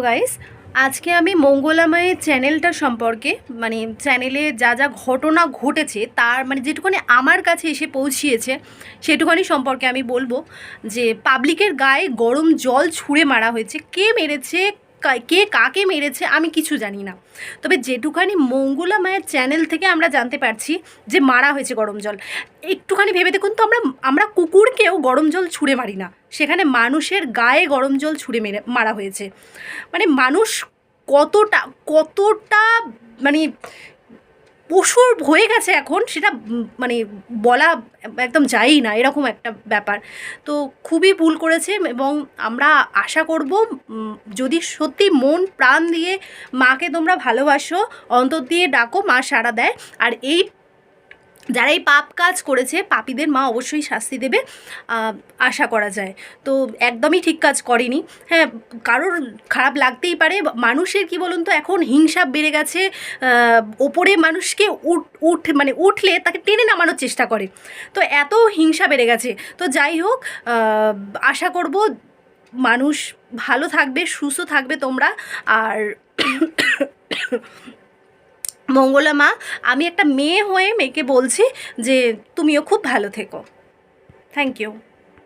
Guys আজকে আমি মঙ্গলামায়ের চ্যানেলটা সম্পর্কে মানে চ্যানেলে যা যা ঘটনা ঘটেছে, তার মানে যেটুকুনি আমার কাছে এসে পৌঁছিয়েছে সেটুখানি সম্পর্কে আমি বলব যে পাবলিকের গায়ে গরম জল ছুঁড়ে মারা হয়েছে, কে মেরেছে কা- কাকে মেরেছে আমি কিছু জানি না। তবে যেটুখানি মঙ্গলা মায়ের চ্যানেল থেকে আমরা জানতে পারছি যে মারা হয়েছে গরম জল, একটুখানি ভেবে দেখুন তো আমরা আমরা কুকুরকেও গরম জল ছুঁড়ে মারি না। সেখানে মানুষের গায়ে গরম জল ছুঁড়ে মেরে, মারা হয়েছে। মানে মানুষ কতটা কতটা মানে পশুর হয়ে গেছে এখন, সেটা মানে বলা একদম যাই না, এরকম একটা ব্যাপার। তো খুবই ভুল করেছে এবং আমরা আশা করব যদি সত্যি মন প্রাণ দিয়ে মাকে তোমরা ভালোবাসো, অন্তর দিয়ে ডাকো, মা সাড়া দেয়। আর এই যারা এই পাপ কাজ করেছে, পাপীদের মা অবশ্যই শাস্তি দেবে আশা করা যায়। তো একদমই ঠিক কাজ করেনি। হ্যাঁ কারোর খারাপ লাগতেই পারে। মানুষের কি বলুন তো, এখন হিংসা বেড়ে গেছে ওপরে মানুষকে উঠ উঠ মানে উঠলে তাকে টেনে নামানোর চেষ্টা করে। তো এত হিংসা বেড়ে গেছে। তো যাই হোক আশা করব মানুষ ভালো থাকবে, সুস্থ থাকবে তোমরা। আর মঙ্গলা মা, আমি একটা মেয়ে হয়ে মেয়েকে বলছি যে তুমিও খুব ভালো থেকো। Thank you